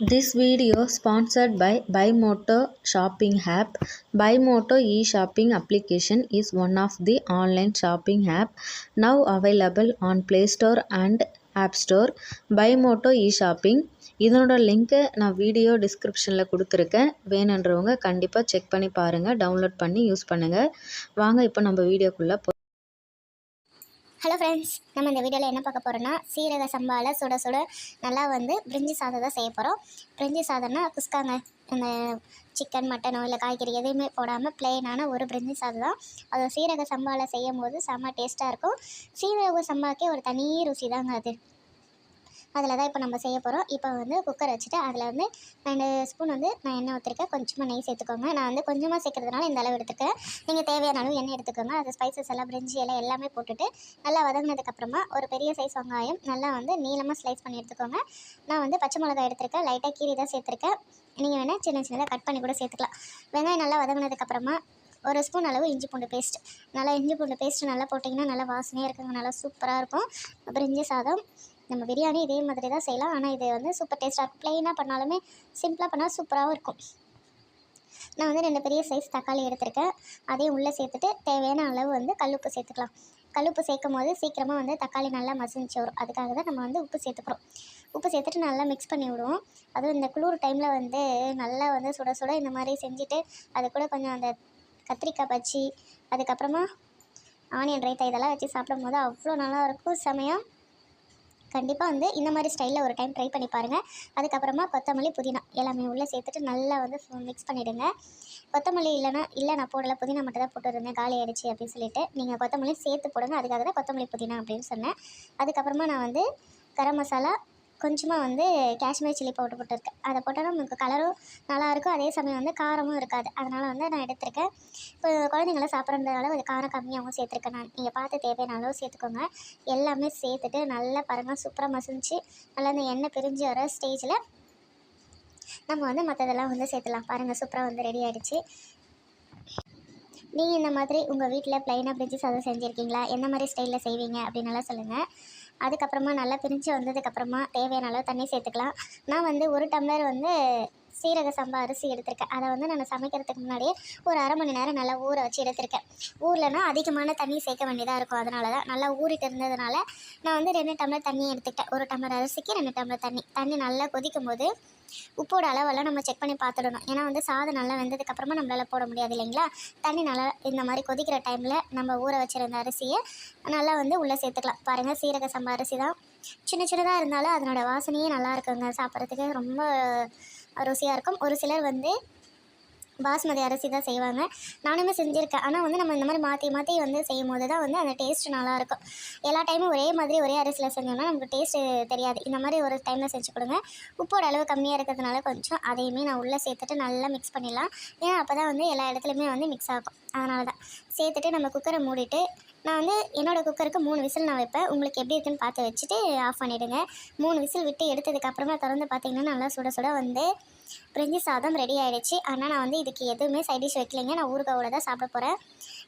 This video sponsored by Buymoto shopping app. Buymoto e-shopping application is one of the online shopping app now available on Play Store and App Store. Buymoto e-shopping இதனோட லிங்க்கை நான் video டிஸ்கிரிப்ஷனில் கொடுத்துருக்கேன் வேணுன்றவங்க கண்டிப்பாக check பண்ணி பாருங்கள் download பண்ணி யூஸ் பண்ணுங்கள் வாங்க இப்போ நம்ம வீடியோக்குள்ளே போ ஹலோ ஃப்ரெண்ட்ஸ் நம்ம இந்த வீடியோவில் என்ன பார்க்க போகிறோன்னா சீரக சம்பாவில் சுட சுட நல்லா வந்து பிரிஞ்சி சாதம் தான் செய்ய போகிறோம் பிரிஞ்சி சாதம்னா குஸ்காங்க இந்த சிக்கன் மட்டனோ இல்லை காய்கறி எதுவுமே போடாமல் பிளெயினான ஒரு பிரிஞ்சி சாதம் தான். அது சீரக சம்பாவில் செய்யும் போது செம்ம டேஸ்ட்டாக இருக்கும். சீரக சம்பாக்கே ஒரு தனி ருசி தாங்க அது. அதில் தான் இப்போ நம்ம செய்ய போகிறோம். இப்போ வந்து குக்கர் வச்சுட்டு அதில் வந்து ரெண்டு ஸ்பூன் வந்து நான் எண்ணெய் ஊற்றிருக்கேன் கொஞ்சமாக நெய் சேர்த்துக்கோங்க. நான் வந்து கொஞ்சமாக சேர்க்கறதுனால இந்த அளவு எடுத்துக்கேன் நீங்கள் தேவையான அளவு எண்ணெய் எடுத்துக்கோங்க. அது ஸ்பைசஸ் எல்லாம் பிரிஞ்சி எல்லாம் எல்லாமே போட்டுட்டு நல்லா வதங்கினதுக்கப்புறமா ஒரு பெரிய சைஸ் வெங்காயம் நல்லா வந்து நீளமாக ஸ்லைஸ் பண்ணி எடுத்துக்கோங்க. நான் வந்து பச்சை மிளகாய் எடுத்திருக்கேன். லைட்டாக கீரி தான் சேர்த்துருக்கேன். நீங்கள் வேணால் சின்ன சின்னதாக கட் பண்ணி கூட சேர்த்துக்கலாம். வெங்காயம் நல்லா வதங்கினதுக்கப்புறமா ஒரு ஸ்பூன் அளவு இஞ்சி பூண்டு பேஸ்ட் நல்லா இஞ்சி பூண்டு பேஸ்ட்டு நல்லா போட்டிங்கன்னா நல்லா வாசனையாக இருக்குங்க. நல்லா சூப்பராக இருக்கும். பிரிஞ்சி சாதம். நம்ம பிரியாணி இதே மாதிரி தான் செய்யலாம். ஆனால் இது வந்து சூப்பர் டேஸ்ட்டாக இருக்கும். ப்ளைனாக பண்ணாலுமே சிம்பிளாக பண்ணால் சூப்பராகவும் இருக்கும். நான் வந்து ரெண்டு பெரிய சைஸ் தக்காளி எடுத்திருக்கேன். அதையும் உள்ளே சேர்த்துட்டு தேவையான அளவு வந்து கல்லுப்பு சேர்த்துக்கலாம். கல்லுப்பு சேர்க்கும் போது சீக்கிரமாக வந்து தக்காளி நல்லா மசிஞ்சு வரும். அதுக்காக தான் நம்ம வந்து உப்பு சேர்த்துக்கிறோம். உப்பு சேர்த்துட்டு நல்லா மிக்ஸ் பண்ணி விடுவோம். அதுவும் இந்த குளிர் டைமில் வந்து நல்லா வந்து சுட சுட இந்த மாதிரி செஞ்சுட்டு அது கூட கொஞ்சம் அந்த கத்திரிக்காய் பச்சி அதுக்கப்புறமா ஆனியன் ரைத்தா இதெல்லாம் வச்சு சாப்பிடும் போது அவ்வளோ நல்லாயிருக்கும் செமையாக கண்டிப்பாக வந்து இந்த மாதிரி ஸ்டைலில் ஒரு டைம் ட்ரை பண்ணி பாருங்கள் அதுக்கப்புறமா கொத்தமல்லி புதினா எல்லாமே உள்ளே சேர்த்துட்டு நல்லா வந்து மிக்ஸ் பண்ணிவிடுங்க கொத்தமல்லி இல்லைனா இல்லை நான் போடலை புதினா மட்டும் தான் போட்டுருந்தேன் காலி ஆயிடுச்சு அப்படின்னு சொல்லிட்டு நீங்கள் கொத்தமல்லி சேர்த்து போடுங்க. அதுக்காக தான் கொத்தமல்லி புதினா அப்படின்னு சொன்னேன். அதுக்கப்புறமா நான் வந்து கரம் மசாலா கொஞ்சமாக வந்து காஷ்மீர் சில்லி பவுடர் போட்டிருக்கேன் அதை போட்டால் நமக்கு கலரும் நல்லாயிருக்கும் அதே சமயம் வந்து காரமும் இருக்காது. அதனால் வந்து நான் எடுத்திருக்கேன். இப்போ குழந்தைங்களாம் சாப்பிட்றதுனால கொஞ்சம் காரம் கம்மியாகவும் சேர்த்துருக்கேன் நான். நீங்கள் பார்த்து தேவையான அளவு சேர்த்துக்கோங்க. எல்லாமே சேர்த்துட்டு நல்லா பாருங்கள் சூப்பராக மசிஞ்சு நல்லா அந்த எண்ணெய் பிரிஞ்சு வர ஸ்டேஜில் நம்ம வந்து மற்றதெல்லாம் வந்து சேர்த்துலாம் பாருங்கள் சூப்பராக வந்து ரெடி ஆகிடுச்சு நீங்கள் இந்த மாதிரி உங்கள் வீட்டில் ப்ளைனாக பிரிட்ஜி சாதம் செஞ்சுருக்கீங்களா? என்ன மாதிரி ஸ்டைலில் செய்வீங்க? அப்படின்னலாம் சொல்லுங்கள் அதுக்கப்புறமா நல்லா பிரிஞ்சு வந்ததுக்கப்புறமா தேவையான அளவு தண்ணி சேர்த்துக்கலாம். நான் வந்து ஒரு டம்ளர் வந்து சீரக சம்பா அரிசி எடுத்திருக்கேன். அதை வந்து நான் சமைக்கிறதுக்கு முன்னாடியே ஒரு அரை மணி நேரம் நல்லா ஊற வச்சு எடுத்திருக்கேன். ஊரில்னா அதிகமான தண்ணி சேர்க்க வேண்டியதாக இருக்கும். அதனால தான் நல்லா ஊறிட்டு இருந்ததுனால நான் வந்து ரெண்டு டம்ளர் தண்ணி எடுத்துக்கிட்டேன். ஒரு டம்ளர் அரிசிக்கு ரெண்டு டம்ளர் தண்ணி. தண்ணி நல்லா கொதிக்கும் போது உப்போட அளவெல்லாம் நம்ம செக் பண்ணி பார்த்துடணும். ஏன்னா வந்து சாதம் நல்லா வெந்ததுக்கப்புறமா நம்மளால் போட முடியாது இல்லைங்களா? தண்ணி நல்லா இந்த மாதிரி கொதிக்கிற டைமில் நம்ம ஊற வச்சுருந்த அரிசியை நல்லா வந்து உள்ளே சேர்த்துக்கலாம். பாருங்கள் சீரக சம்பா அரிசி தான். சின்ன சின்னதாக இருந்தாலும் அதனோட வாசனையே நல்லா இருக்குங்க. சாப்பிட்றதுக்கு ரொம்ப ருசியாக இருக்கும். ஒரு சிலர் வந்து பாஸ்மதி அரிசி தான் செய்வாங்க. நானுமே செஞ்சுருக்கேன். ஆனால் வந்து நம்ம இந்த மாதிரி மாற்றி மாற்றி வந்து செய்யும் போது தான் வந்து அந்த டேஸ்ட் நல்லாயிருக்கும் எல்லா டைமும் ஒரே மாதிரி ஒரே அரிசியில் செஞ்சோம்னா நமக்கு டேஸ்ட்டு தெரியாது. இந்த மாதிரி ஒரு டைமில் செஞ்சு கொடுங்க. உப்போட அளவு கம்மியாக இருக்கிறதுனால கொஞ்சம் அதையுமே நான் உள்ளே சேர்த்துட்டு நல்லா மிக்ஸ் பண்ணிடலாம். ஏன்னா அப்போ தான் வந்து எல்லா இடத்துலையுமே வந்து மிக்ஸ் ஆகும். அதனால தான் சேர்த்துட்டு நம்ம குக்கரை மூடிட்டு நான் வந்து என்னோடய குக்கருக்கு மூணு விசில் நான் வைப்பேன். உங்களுக்கு எப்படி இருக்குன்னு பார்த்து வச்சுட்டு ஆஃப் பண்ணிவிடுங்க மூணு விசில் விட்டு எடுத்ததுக்கப்புறமா திறந்து பார்த்தீங்கன்னா நல்லா சுட சுட வந்து பிரிஞ்சி சாதம் ரெடி ஆகிடுச்சு ஆனால் நான் வந்து இதுக்கு எதுவுமே சைட் டிஷ் வைக்கலைங்க. நான் ஊறுகாவோட தான் சாப்பிட போகிறேன்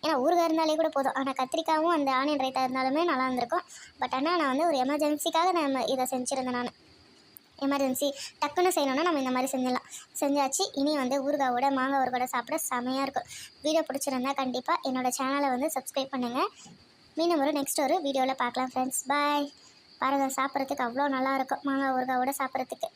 ஏன்னா ஊறுகாய் இருந்தாலே கூட போதும். ஆனால் கத்திரிக்காவும் அந்த ஆனியன் ரைத்தா இருந்தாலுமே நல்லா இருந்திருக்கும். பட் ஆனால் நான் வந்து ஒரு எமர்ஜென்சிக்காக நான் இதை செஞ்சுருந்தேன் நான். எமர்ஜென்சி டக்குன்னு செய்யணுன்னா நம்ம இந்த மாதிரி செஞ்சிடலாம். செஞ்சாச்சு. இனி வந்து ஊறுகாவோட மாங்காய் ஊறுகாவோட சாப்பிட செமையாக இருக்கும். வீடியோ பிடிச்சிருந்தா கண்டிப்பாக என்னோடய சேனலை வந்து சப்ஸ்கிரைப் பண்ணுங்கள் மீண்டும் ஒரு நெக்ஸ்ட் ஒரு வீடியோவில் பார்க்கலாம் ஃப்ரெண்ட்ஸ் பாய் பாருங்கள் சாப்பிட்றதுக்கு அவ்வளோ நல்லாயிருக்கும் மாங்காய் ஊறுகாவோட சாப்பிட்றதுக்கு.